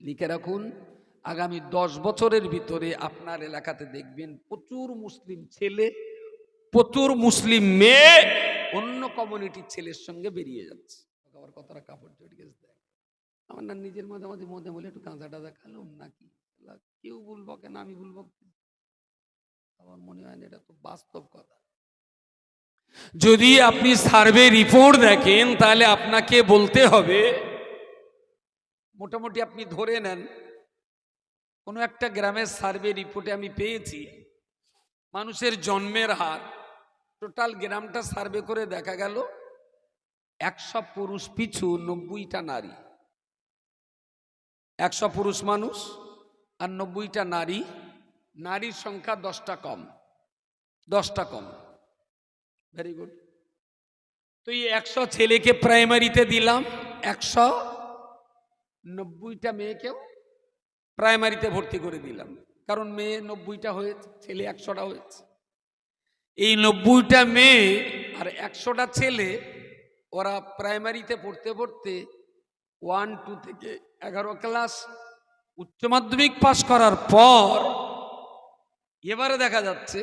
লিখে রাখুন, আগামী দশ বছরের ভিতরে আপনার এলাকাতে দেখবেন প্রচুর মুসলিম ছেলে, প্রচুর মুসলিম মেয়ে, অন্য কমিউনিটির ছেলের সঙ্গে বেরিয়ে যাচ্ছে। আবার কতটা কাপড় গেছে দেখ। আমার না নিজের মাঝে মাঝে মধ্যে বলে একটু কাঁচা টাজা খালাম নাকি? কেউ বলব কেন, আমি বলব? আমার মনে হয় না, এটা তো বাস্তব কথা। যদি আপনি সার্ভে রিপোর্ট দেখেন, তাহলে আপনাকে বলতে হবে মোটামুটি আপনি ধরে নেন, কোনো একটা গ্রামের সার্ভে রিপোর্টে আমি পেয়েছি, মানুষের জন্মের হার, টোটাল গ্রামটা সার্ভে করে দেখা গেল, একশো পুরুষ পিছু নব্বইটা নারী। একশো পুরুষ মানুষ আর নব্বইটা নারী, নারীর সংখ্যা দশটা কম দশটা কম। ভেরি গুড তো এই একশো ছেলেকে প্রাইমারিতে দিলাম, একশো নব্বইটা মেয়েকেও প্রাইমারিতে ভর্তি করে দিলাম। কারণ মেয়ে নব্বইটা হয়েছে, ছেলে একশোটা হয়েছে। এই নব্বইটা মেয়ে আর একশোটা ছেলে ওরা প্রাইমারিতে পড়তে পড়তে ওয়ান, টু থেকে এগারো ক্লাস উচ্চ মাধ্যমিক পাশ করার পর এবারে দেখা যাচ্ছে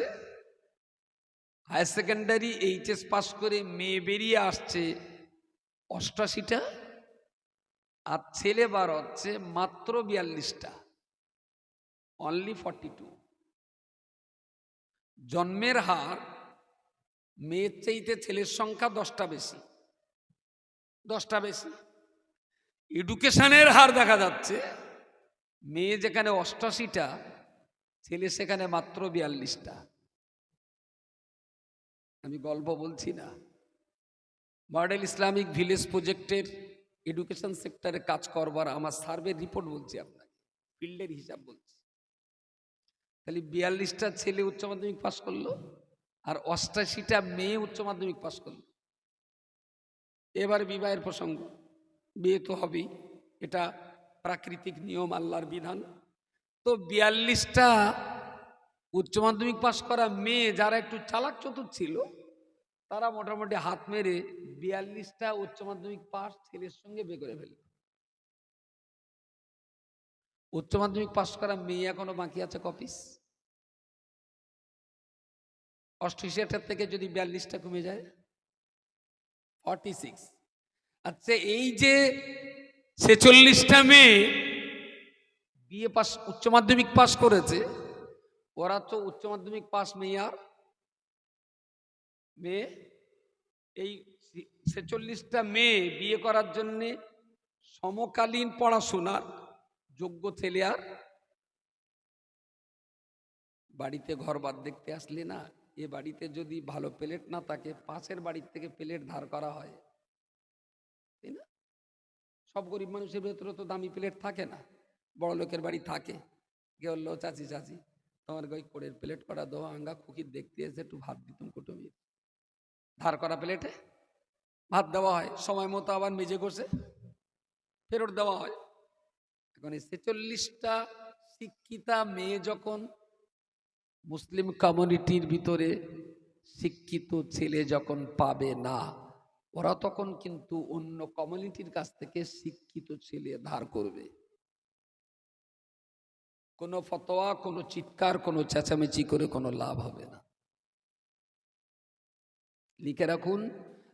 হায়ার সেকেন্ডারি এইচএস পাস করে মেয়ে বেরিয়ে আসছে অষ্টাশিটা আর ছেলে বার হচ্ছে মাত্র বিয়াল্লিশটা। অনলি ফর্টি টু জন্মের হার, মেয়ের চাইতে ছেলের সংখ্যা দশটা বেশি। দশটা বেশি। এডুকেশনের হার দেখা যাচ্ছে, মেয়ে যেখানে অষ্টাশিটা ছেলে সেখানে মাত্র বিয়াল্লিশটা। আমি গল্প বলছি না। মডেল ইসলামিক ভিলেজ প্রজেক্টের এডুকেশন সেক্টরে কাজ করবার আমার সার্ভে রিপোর্ট বলছি আপনাকে, ফিল্ডের হিসাব বলছি। তাহলে বিয়াল্লিশটা ছেলে উচ্চ মাধ্যমিক পাশ করল আর অষ্টাশিটা মেয়ে উচ্চ মাধ্যমিক পাশ করল। এবার বিবাহের প্রসঙ্গ, বিয়ে তো হবেই, এটা প্রাকৃতিক নিয়ম, আল্লাহর বিধান। তো বিয়াল্লিশটা উচ্চ মাধ্যমিক পাশ করা মেয়ে যারা একটু চালাক চতুর ছিল তারা মোটামুটি হাত মেরে বিয়াল্লিশটা উচ্চ মাধ্যমিক পাস ছেলের সঙ্গে বে করে ফেলল। উচ্চ মাধ্যমিক পাস করা মেয়ে এখনও বাকি আছে কপিস। অষ্টআশিটার থেকে যদি বিয়াল্লিশটা কমে যায়, ফর্টি সিক্স। আচ্ছা এই যে ছেচল্লিশটা মেয়ে বিএ পাস উচ্চ মাধ্যমিক পাস করেছে, ওরা তো উচ্চ মাধ্যমিক পাস মেয়ে আর মেয়ে, এই ছেচল্লিশটা মেয়ে বিয়ে করার জন্যে সমকালীন পড়াশোনার যোগ্য ছেলে আর বাড়িতে ঘর বাদ দেখতে আসলে না। এ বাড়িতে যদি ভালো প্লেট না থাকে, পাশের বাড়ির থেকে প্লেট ধার করা হয়। তাই না? সব গরিব মানুষের ভেতরে তো দামি প্লেট থাকে না। বড় লোকের বাড়ি থাকে। কে বলল, চাচি চাচি, তোমার ওই কোড়ের প্লেট করা দো আঙ্গা, খুকির দেখতে এসে একটু ভাত দিতুম কুটুমির। ধার করা প্লেটে। ভাত দেওয়া হয়, সময় মতো আবার মেজে কষে ফেরত দেওয়া হয়। এখন ছেচল্লিশটা শিক্ষিতা মেয়ে যখন মুসলিম কমিউনিটির ভিতরে শিক্ষিত ছেলে যখন পাবে না, ওরা তখন কিন্তু অন্য কমিউনিটির কাছ থেকে শিক্ষিত ছেলে ধার করবে। কোনো ফতোয়া, কোনো চিৎকার, কোনো চেঁচামেচি করে কোনো লাভ হবে না। লিখে রাখুন,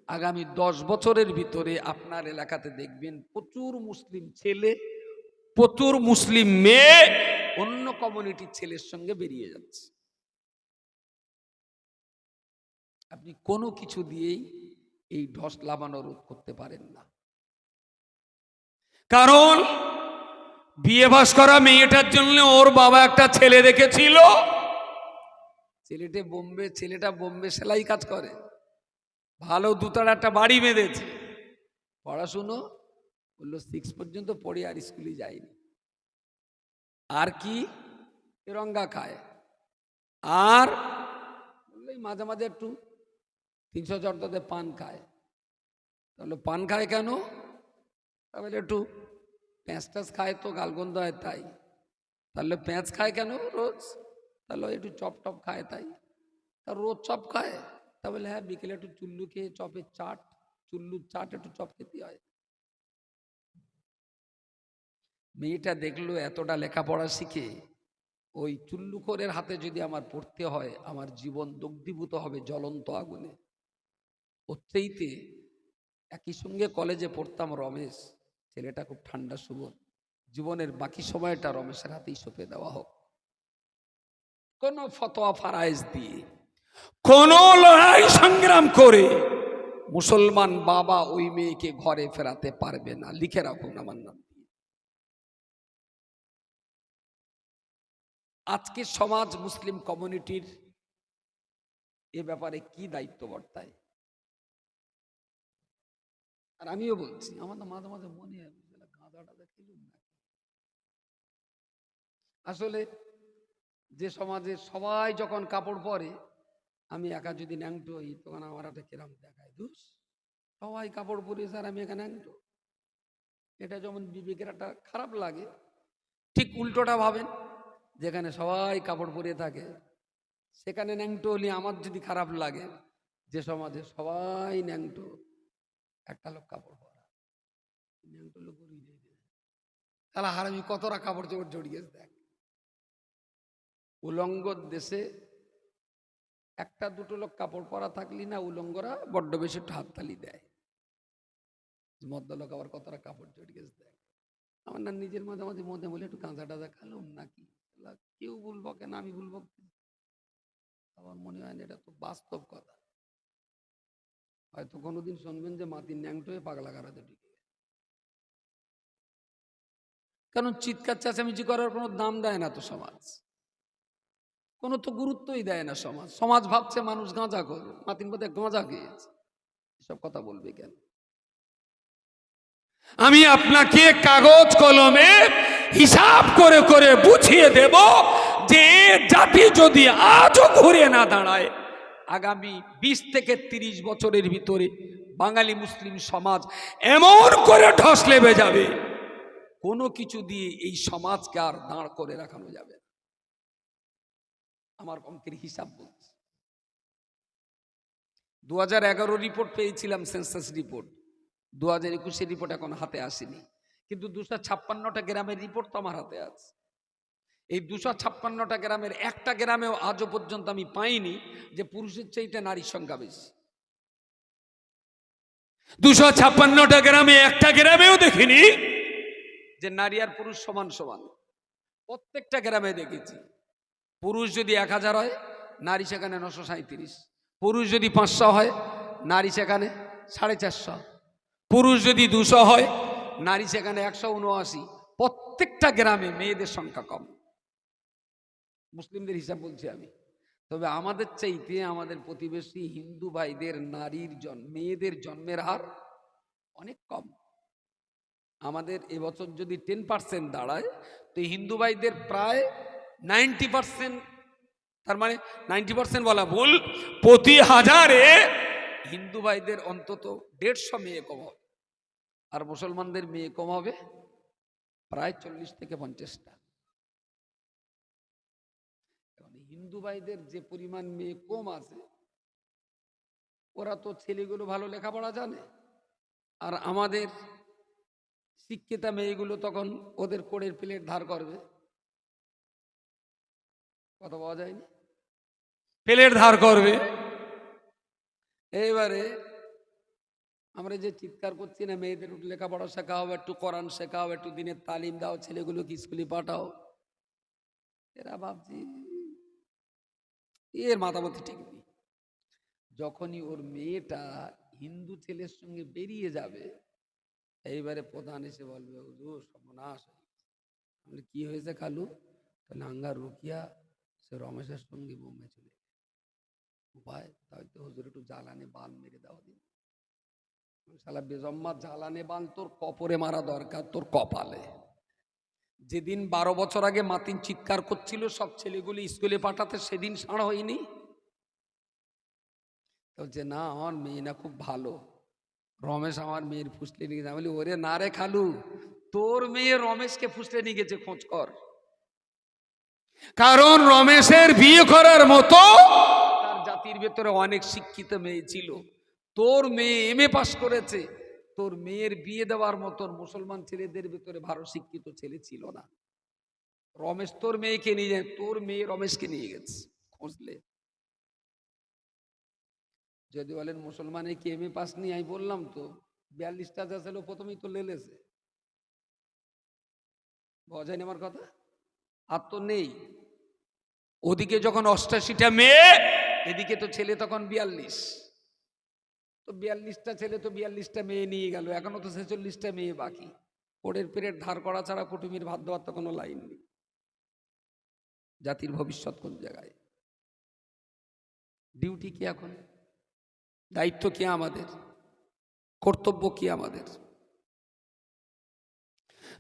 আগামী দশ বছরের ভিতরে আপনার এলাকাতে দেখবেন প্রচুর মুসলিম ছেলে, প্রচুর মুসলিম মেয়ে, অন্য কমিউনিটির ছেলের সঙ্গে বেরিয়ে যাচ্ছে। আপনি কোনো কিছু দিয়েই এই ঢস লাভানো রোধ করতে পারেন না। কারণ বিয়ে বাস করা মেয়েটার জন্য ওর বাবা একটা ছেলে দেখেছিল। ছেলেটা বোম্বে ছেলেটা বোম্বে সেলাই কাজ করে। ভালো দুতার একটা বাড়ি বেঁধেছে। পড়াশুনো বলল সিক্স পর্যন্ত পড়ে আর স্কুলে যায়নি আর কি? রঙ্গা খায়। আর বলল মাঝে মাঝে একটু তিনশো চর্দাতে পান খায়। তাহলে পান খায় কেন? তাহলে একটু প্যাঁচ ট্যাঁচ খায় তো, গালগন্ধ হয় তাই। তাহলে প্যাঁচ খায় কেন রোজ? তাহলে একটু চপ টপ খায় তাই। তা রোজ চপ খায়? তা বলে হ্যাঁ বিকেলে একটু চুল্লু খেয়ে চপের চাট, চুল্লুর চাট একটু চপ খেতে হয়। মেয়েটা দেখল এতটা লেখাপড়া শিখে, ওই চুল্লুখোরের হাতে যদি আমার পড়তে হয়, আমার জীবন দগ্ধীভূত হবে জ্বলন্ত আগুনে। ওর চাইতে একই সঙ্গে কলেজে পড়তাম রমেশ, ছেলেটা খুব ঠান্ডা সুবোধ জীবনের বাকি সময়টা রমেশের হাতেই সঁপে দেওয়া হোক। কোনো ফতোয়া ফারাইজ দিয়ে কোন লড়াই সংগ্রাম করে মুসলমান বাবা ওই মেয়েকে ঘরে ফেরাতে পারবে না। লিখে রাখুন আমার নাম আজকে সমাজ মুসলিম কমিউনিটির এ ব্যাপারে কি দায়িত্ব বর্তায়? আর আমিও বলছি, আমার তো মাঝে মাঝে মনে হয় আসলে যে সমাজে সবাই যখন কাপড় পরে আমি একা যদি ন্যাংটো হই, তখন আমার একটা কিরাম দেখায় দুস সবাই কাপড় পরে স্যার, আমি একা ন্যাংটো। এটা যেমন বিবেকের একটা খারাপ লাগে, ঠিক উল্টোটা ভাবেন, যেখানে সবাই কাপড় পরে থাকে, সেখানে ন্যাংটো হলে আমার যদি খারাপ লাগে, যে সমাজে সবাই ন্যাংটো, একটা লোক কাপড় পরা। ন্যাংটো লোক তাহলে হারামি কতটা কাপড় চোপড় জড়িয়েছে দেখ। উলঙ্গ দেশে একটা দুটো লোক কাপড় পরা থাকলি না, উলঙ্গরা বড্ড বেশি একটু হাততালি দেয়। মদ্য লোক আবার কতটা কাপড় জড়িয়েছে দেখ। আমার না নিজের মাঝে মাঝে মধ্যে বলে, একটু কাঁচা টাঁচা খালাম নাকি? কেউ বলব কেন আমি বলব? আমার মনে হয় না এটা তো বাস্তব কথা। হয়তো কোনোদিন শুনবেন যে মাটির ন্যাংটো হয়ে পাগলা গাড়াতে ঢুকে গেছে। কারণ চিৎকার চেঁচামেচি করার কোনো দাম দেয় না তো সমাজ। কোনো তো গুরুত্বই দেয় না সমাজ। সমাজ ভাবছে মানুষ গাঁজা করবে মাতিন বোধে গাঁজা খেয়েছে। এসব কথা বলবে কেন? আমি আপনাকে কাগজ কলমে হিসাব করে করে বুঝিয়ে দেব যে জাতি যদি আজও ঘুরে না দাঁড়ায়, আগামী বিশ থেকে তিরিশ বছরের ভিতরে বাঙালি মুসলিম সমাজ এমন করে ঢস লেবে যাবে, কোনো কিছু দিয়ে এই সমাজকে আর দাঁড় করে রাখানো যাবে না। আমার অঙ্কের হিসাব বলছি। দু হাজার এগারো রিপোর্ট পেয়েছিলাম সেন্সাস রিপোর্ট দু হাজার একুশের রিপোর্ট এখন হাতে আসেনি। কিন্তু দুশো ছাপ্পান্নটা গ্রামের রিপোর্ট তো আমার হাতে আছে। এই দুশো ছাপ্পান্নটা গ্রামের একটা গ্রামেও আজও পর্যন্ত আমি পাইনি যে পুরুষের চাইতে নারীর সংখ্যা বেশি। দুশো ছাপ্পান্নটা গ্রামে একটা গ্রামেও দেখিনি যে নারী আর পুরুষ সমান সমান। প্রত্যেকটা গ্রামে দেখেছি। পুরুষ যদি এক হাজার হয়, নারী সেখানে নশো সাঁত্রিশ পুরুষ যদি পাঁচশো হয়, নারী সেখানে সাড়ে চারশো। পুরুষ যদি দুশো হয়, নারী সেখানে একশো উনআশি। প্রত্যেকটা গ্রামে মেয়েদের সংখ্যা কম। মুসলিমদের হিসাব বলছি আমি। তবে আমাদের চাইতে আমাদের প্রতিবেশী হিন্দু ভাইদের নারীর জন্ম মেয়েদের জন্মের হার অনেক কম। আমাদের এবছর যদি টেন পার্সেন্ট দাঁড়ায়, তো হিন্দু ভাইদের প্রায় নাইনটি তার মানে নাইনটি বলা ভুল। প্রতি হাজারে হিন্দু ভাইদের অন্তত দেড়শো মেয়ে কম হবে। আর মুসলমানদের মেয়ে কম হবে প্রায় চল্লিশ থেকে পঞ্চাশটা। হিন্দু ভাইদের যে পরিমাণ মেয়ে কম আছে, ওরা তো ছেলেগুলো ভালো লেখাপড়া জানে। আর আমাদের শিক্ষিতা মেয়েগুলো তখন ওদের কোড়ের প্লেট ধার করবে। কথা পাওয়া যায়নি। প্লেট ধার করবে। এইবারে আমরা যে চিৎকার করছি না মেয়েদের লেখাপড়া শেখাও একটু কোরআন শেখাও একটু দিনের তালিম দাও ছেলেগুলোকে স্কুলে পাঠাও। এরা ভাবছি এর মাথামতি ঠিক নেই। যখনই ওর মেয়েটা হিন্দু ছেলের সঙ্গে বেরিয়ে যাবে এইবারে প্রধান এসে বলবে হুজুর সর্বনাশ হয়ে গেছে।" আমি বলি, কি হয়েছে খালু? তাহলে আঙ্গার রুকিয়া সে রমেশের সঙ্গে বোম্বে চলে গেছে উপায়, তাই তো হুজুর একটু জ্বালানে বান মেরে দাও দিন। শালা বেজম্মা জ্বালানে বান তোর কপরে মারা দরকার, তোর কপালে। যেদিন বারো বছর আগে মাতিন চিৎকার করছিল, সব ছেলেগুলি স্কুলে পাঠাতে সেদিন সাড় হয়নি? যে না, আমার মেয়ে না খুব ভালো। রমেশ আমার মেয়ের ফুসলে নিয়ে গেছে। আমি বলি, ওরে না রে খালু, তোর মেয়ে রমেশকে ফুসলে নিয়ে গেছে, খোঁজ কর। কারণ রমেশের বিয়ে করার মতো তার জাতির ভেতরে অনেক শিক্ষিত মেয়ে ছিল। তোর মেয়ে এম এ পাশ করেছে। তোর মেয়ের বিয়ে দেওয়ার মতন মুসলমান ছেলেদের ভেতরে ভালো শিক্ষিত ছেলে ছিল না। রমেশ তোর মেয়েকে নিয়ে যায়, তোর মেয়ে রমেশকে নিয়ে গেছে, খুঁজলে। যদি বলেন মুসলমানের কি এম এ পাস নিয়ে আমি বললাম তো, বিয়াল্লিশটা যা ছিল প্রথমেই তো লেলেছে। বোঝায়নি আমার কথা? আর তো নেই। ওদিকে যখন অষ্টাশিটা মেয়ে, এদিকে তো ছেলে তখন বিয়াল্লিশ। তো বিয়াল্লিশটা ছেলে তো বিয়াল্লিশটা মেয়ে নিয়ে গেল, এখনও তো ছেচল্লিশটা মেয়ে বাকি। কোটের পেরের ধার করা ছাড়া কুটুমির ভাত দেওয়ার তো কোনো লাইন নেই। জাতির ভবিষ্যৎ কোন জায়গায়? ডিউটি কি এখন? দায়িত্ব কি আমাদের? কর্তব্য কি আমাদের?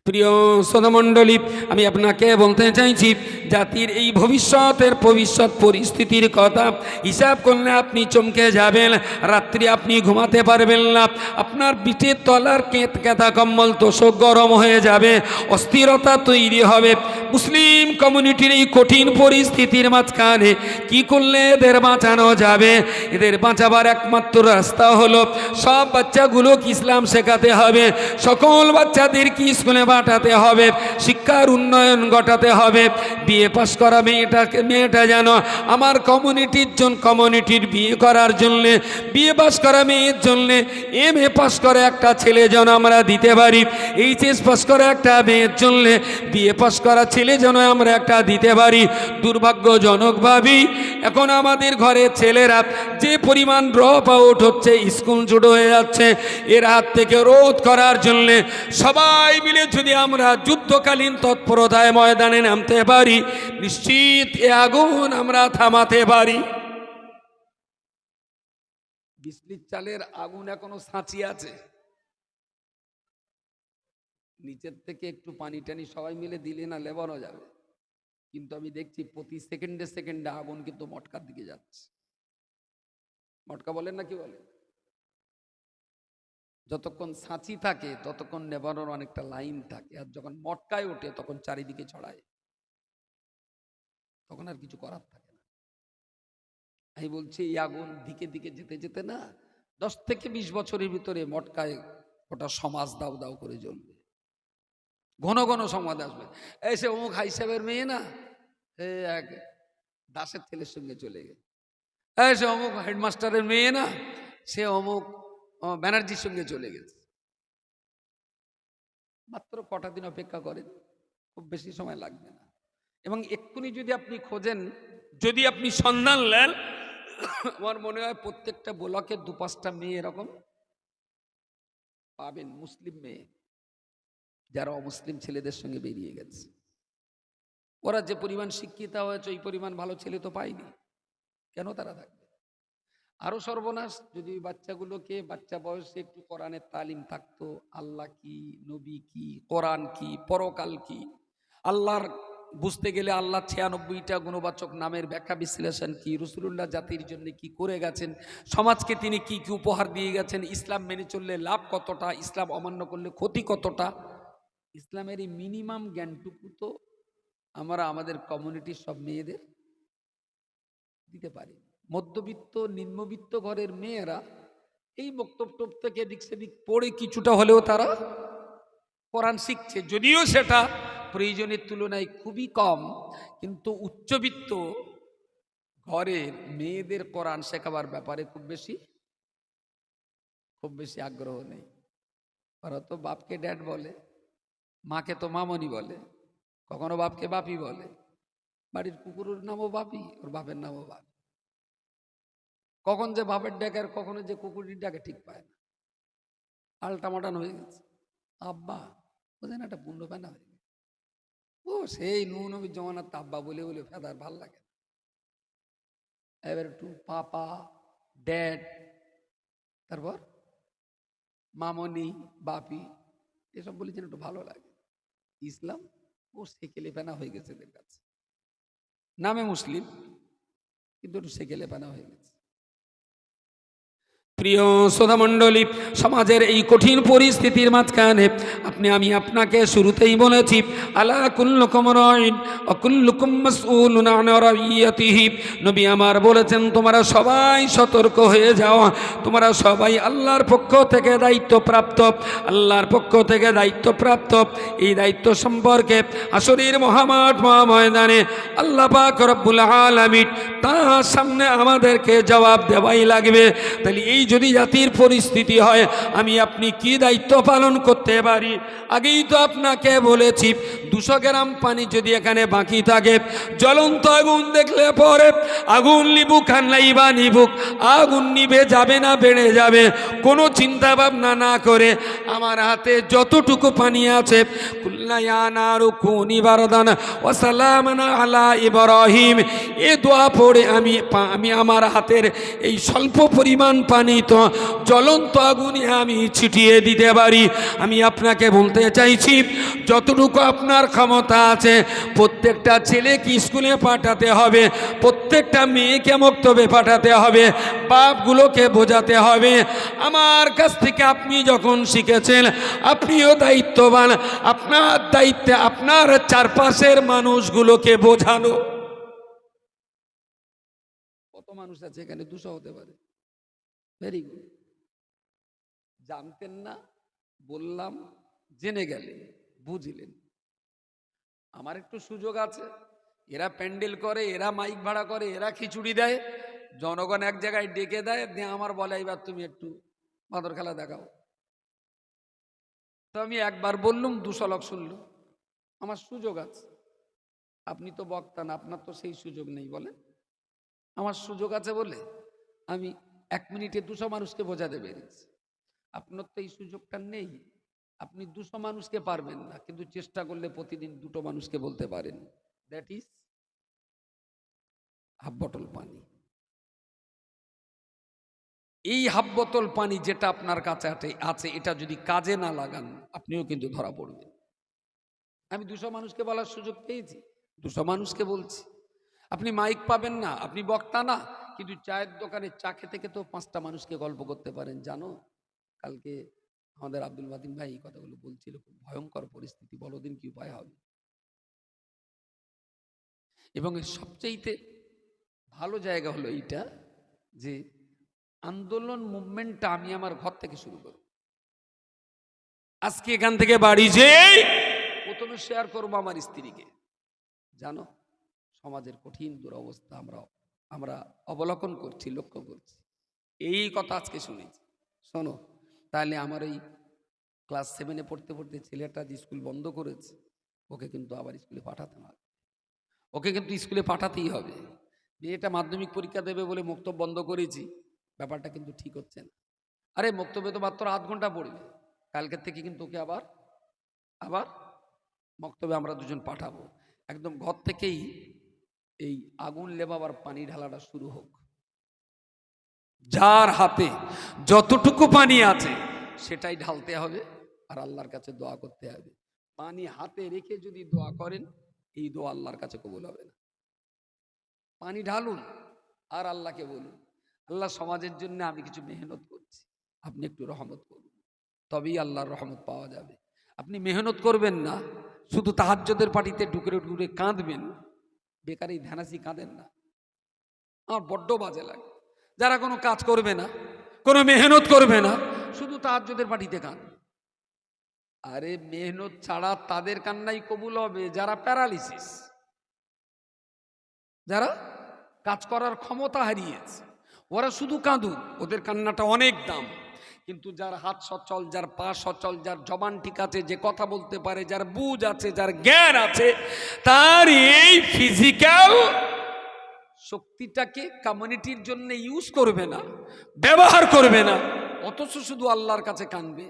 প্রিয় সদমণ্ডলী, আমি আপনাকে বলতে চাইছি, জাতির এই ভবিষ্যতের ভবিষ্যৎ পরিস্থিতির কথা। হিসাব করলে আপনি চমকে যাবেন, রাত্রি আপনি ঘুমাতে পারবেন না। আপনার পিঠের তলার কেত কেতা কম্বল তোষক গরম হয়ে যাবে, অস্থিরতা তৈরি হবে। মুসলিম কমিউনিটির এই কঠিন পরিস্থিতির মাঝখানে কি করলে এদের বাঁচানো যাবে? এদের বাঁচাবার একমাত্র রাস্তা হলো, সব বাচ্চাগুলোকে ইসলাম শেখাতে হবে। সকল বাচ্চাদেরকে স্কুলে পাঠাতে হবে, শিক্ষার উন্নয়ন ঘটাতে হবে। বিয়ে পাশ করা মেয়েটাকে, মেয়েটা যেন আমার কমিউনিটির জন, কমিউনিটির বিয়ে করার জন্যে বিয়ে পাশ করা মেয়ের জন্যে, এম এ পাশ করে একটা ছেলে যেন আমরা দিতে পারি, এইচএস পাশ করা একটা মেয়ের জন্যে বিয়ে পাশ করা ছেলে যেন আমরা একটা দিতে পারি। দুর্ভাগ্যজনকভাবেই এখন আমাদের ঘরের ছেলেরা যে পরিমাণ ড্রপ আউট হচ্ছে, স্কুল ছুট হয়ে যাচ্ছে। এর হাত থেকে রোধ করার জন্যে সবাই মিলে যদি আমরা যুদ্ধকালীন তৎপরতায় ময়দানে নামতে পারি, নিশ্চিত এ আগুন আমরা থামাতে পারি। বিসলির চালের আগুন এখনও সাঁচি আছে। নিচের থেকে একটু পানি টানি সবাই মিলে দিলে না লেবানো যাবে। কিন্তু আমি দেখছি প্রতি সেকেন্ডে সেকেন্ডে আগুন কিন্তু মটকার দিকে যাচ্ছে। মটকা বলেন না কি বলে যতক্ষণ সাঁচি থাকে, ততক্ষণ নেবানোর অনেকটা লাইন থাকে আর যখন মটকায় ওঠে, তখন চারিদিকে ছড়ায়। তখন আর কিছু করার থাকে না। আমি বলছি, এই আগুন দিকে দিকে যেতে যেতে না, দশ থেকে বিশ বছরের ভিতরে মটকায় ওটা সমাজ দাও দাও করে জ্বলবে। ঘন ঘন সমাজ আসবে। এই সে অমুক হাই সাহেবের মেয়ে না এক দাসের ছেলের সঙ্গে চলে গেছে। এই সে অমুক হেডমাস্টারের মেয়ে না, সে অমুক ব্যানার্জির সঙ্গে চলে গেছে। মাত্র কটা দিন অপেক্ষা করেন, খুব বেশি সময় লাগবে না। এবং এক্ষুনি যদি আপনি খোঁজেন, যদি আপনি সন্ধান নেন, আমার মনে হয় প্রত্যেকটা ব্লকে দু পাঁচটা মেয়ে এরকম পাবেন, মুসলিম মেয়ে, যারা অমুসলিম ছেলেদের সঙ্গে বেরিয়ে গেছে। ওরা যে পরিমাণ শিক্ষিতা হয়েছে, ওই পরিমাণ ভালো ছেলে তো পায়নি। কেন তারা থাকবে? আরও সর্বনাশ, যদি বাচ্চাগুলোকে বাচ্চা বয়সে একটু কোরআনের তালিম থাকতো, আল্লাহ কি, নবী কি, কোরআন কি, পরকাল কি? আল্লাহর বুঝতে গেলে আল্লাহ ছিয়ানব্বইটা গুণবাচক নামের ব্যাখ্যা, বিশ্লেষণ কি? রসুল্লাহ জাতির জন্য কি করে গেছেন? সমাজকে তিনি কি কি উপহার দিয়ে গেছেন? ইসলাম মেনে চললে লাভ কতটা? ইসলাম অমান্য করলে ক্ষতি কতটা? ইসলামের এই মিনিমাম জ্ঞানটুকু তো আমরা, আমাদের কমিউনিটির সব মেয়েদের দিতে পারে। মধ্যবিত্ত, নিম্নবিত্ত ঘরের মেয়েরা এই বক্তব্য টপ থেকে এদিক সেদিক পড়ে কিছুটা হলেও তারা কোরআন শিখছে। যদিও সেটা প্রয়োজনের তুলনায় খুবই কম, কিন্তু উচ্চবিত্ত ঘরের মেয়েদের কোরআন শেখাবার ব্যাপারে খুব বেশি খুব বেশি আগ্রহ নেই। ওরা তো বাপকে ড্যাড বলে, মাকে তো মামনি বলে, কখনো বাপকে বাপি বলে। বাড়ির কুকুরের নামও বাপি ওর বাপের নামও বাপি কখন যে বাপের ডাকে আর কখনো যে কুকুরির ডাকে ঠিক পায় না। আলটামাটান হয়ে গেছে। আব্বা বোঝেন একটা পূর্ণ প্যানা হয়ে গেছে। ও সেই নু নবীর জমানার তো আব্বা বলে বলে ফেদার, ভালো লাগে না। এবার একটু পাপা, ড্যাড, তারপর মামনি, বাপি, এসব বলেছেন একটু ভালো লাগে। ইসলাম, ও সেকেলে পানা হয়ে গেছে এদের কাছে। নামে মুসলিম কিন্তু সেকেলে পানা হয়ে গেছে। প্রিয় শ্রোতামণ্ডলী সমাজের এই কঠিন পরিস্থিতির মাঝখানে আপনি, আমি আপনাকে শুরুতেই বলেছি, আলা কুল্লুকুম নবী আমার বলেছেন, তোমরা সবাই সতর্ক হয়ে যাও। তোমরা সবাই আল্লাহর পক্ষ থেকে দায়িত্বপ্রাপ্ত আল্লাহর পক্ষ থেকে দায়িত্বপ্রাপ্ত এই দায়িত্ব সম্পর্কে আসরের মহামাঠ মহাময়দানে আল্লাহ পাক রব্বুল আলামিন তার সামনে আমাদেরকে জবাব দেওয়াই লাগবে। তাহলে এই যদি জাতির পরিস্থিতি হয়, আমি আপনি কি দায়িত্ব পালন করতে পারি? আগেই তো আপনাকে বলেছি, দুশো গ্রাম পানি যদি এখানে বাকি থাকে, জ্বলন্ত আগুন দেখলে পরে আগুন নিবুক আর নাই বা নিবুক, আগুন নিবে যাবে না, বেড়ে যাবে। কোনো চিন্তা ভাবনা না করে আমার হাতে যতটুকু পানি আছে আলা ইব্রাহিম। এ দোয়া পড়ে আমি আমি আমার হাতের এই স্বল্প পরিমাণ পানি তো জ্বলন্ত আগুনে আমি ছিটিয়ে দিতে পারি। আমি আপনাকে বলতে চাইছি, যতটুকু আপনার ক্ষমতা আছে, প্রত্যেকটা ছেলেকে স্কুলে পাঠাতে হবে, প্রত্যেকটা মেয়েকে মক্তবে পাঠাতে হবে, বাপগুলোকে বোঝাতে হবে। আমার কাছ থেকে আপনি যখন শিখেছেন, আপনিও দায়িত্ববান। আপনার দায়িত্বে আপনার চারপাশের মানুষগুলোকে বোঝানো। কত মানুষ আছে এখানে? দুশো হতে পারে। ভেরি গুড জানতেন না, বললাম, জেনে গেলেন, বুঝলেন। আমার একটু সুযোগ আছে। এরা প্যান্ডেল করে, এরা মাইক ভাড়া করে, এরা খিচুড়ি দেয়। জনগণ এক জায়গায় ডেকে দেয়, দিয়ে আমার বলে এবার তুমি একটু বাঁদর খেলা দেখাও। তো আমি একবার বললুম দুশো লোক শুনল আমার সুযোগ আছে। আপনি তো বক্তা না, আপনার তো সেই সুযোগ নেই বলে আমার সুযোগ আছে বলে আমি এক মিনিটে দুশো মানুষকে বোঝাতে পেরেছি। আপনার তো এই সুযোগটা নেই। আপনি দুশো মানুষকে পারবেন না, কিন্তু চেষ্টা করলে প্রতিদিন দুটো মানুষকে বলতে পারেন। দ্যাট ইজ হাফ বটল পানি। এই হাফ বোতল পানি যেটা আপনার কাছে আছে- এটা যদি কাজে না লাগান, আপনিও কিন্তু ধরা পড়বেন। আমি দুশো মানুষকে বলার সুযোগ পেয়েছি, দুশো মানুষকে বলছি। আপনি মাইক পাবেন না, আপনি বক্তা না, কিন্তু চায়ের দোকানে চা খেতে খেতেও পাঁচটা মানুষকে গল্প করতে পারেন। জানো, কালকে আমাদের আব্দুল মাদিন ভাই এই কথাগুলো বলছিল, খুব ভয়ঙ্কর পরিস্থিতি বলো দিন কি উপায় হবে? এবং এর সবচাইতে ভালো জায়গা হলো এইটা যে আন্দোলন মুভমেন্টটা আমি আমার ঘর থেকে শুরু করব। আজকে এখান থেকে বাড়ি যে প্রথমে শেয়ার করব আমার স্ত্রীকে। জানো সমাজের কঠিন দুরবস্থা আমরা আমরা অবলোকন করছি লক্ষ্য করছি। এই কথা আজকে শুনেছি। শোনো তাহলে আমার এই ক্লাস সেভেনে পড়তে পড়তে ছেলেটা যে স্কুল বন্ধ করেছে ওকে কিন্তু আবার স্কুলে পাঠাতে হবে। ওকে কিন্তু স্কুলে পাঠাতেই হবে। মেয়েটা মাধ্যমিক পরীক্ষা দেবে বলে মুক্তব বন্ধ করেছি। ব্যাপারটা কিন্তু ঠিক হচ্ছে না। আরে মক্তবে তো মাত্র আধ ঘণ্টা পড়বে কালকের থেকে কিন্তু ওকে আবার আবার মক্তবে আমরা দুজন পাঠাবো। একদম ঘর থেকেই এই আগুন লেবাবার পানি ঢালাটা শুরু হোক। যার হাতে যতটুকু পানি আছে, সেটাই ঢালতে হবে আর আল্লাহর কাছে দোয়া করতে হবে। পানি হাতে রেখে যদি দোয়া করেন, এই দোয়া আল্লাহর কাছে কবুল হবে না। পানি ঢালুন আর আল্লাহকে বলুন। আল্লাহ সমাজের জন্য আমি কিছু মেহনত করছি। আপনি একটু রহমত করুন। তবেই আল্লাহর রহমত পাওয়া যাবে। আপনি মেহনত করবেন না, শুধু তাহাজ্যদের পার্টিতে ডুকরে ডুকরে কাঁদবেন। বেকার এই ধ্যানাসি কাঁদেন না। আমার বড্ড বাজে লাগে। যারা কোনো কাজ করবে না, কোনো মেহনত করবে না, শুধু তাহাজ্যদের পার্টিতে কাঁদ। আরে মেহনত ছাড়া তাদের কান্নাই কবুল হবে, যারা প্যারালিসিস। যারা কাজ করার ক্ষমতা হারিয়েছে। ওরা শুধু কাঁদু, ওদের কান্নাটা অনেক দাম। কিন্তু যার হাত সচল, যার পা সচল, যার জবান ঠিক আছে, যে কথা বলতে পারে, যার বুঝ আছে, যার জ্ঞান আছে, তার এই ফিজিক্যাল শক্তিটাকে কমিউনিটির জন্য ইউজ করবে না, ব্যবহার করবে না, অথচ শুধু আল্লাহর কাছে কানবে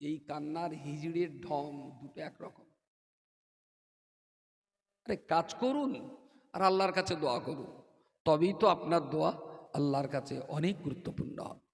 এই কান্নার হিজড়ের ঢং দুটো একরকম। আরে কাজ করুন। আর আল্লাহর কাছে দোয়া করুন। তবেই তো আপনার দোয়া আল্লাহর কাছে অনেক গুরুত্বপূর্ণ। হবে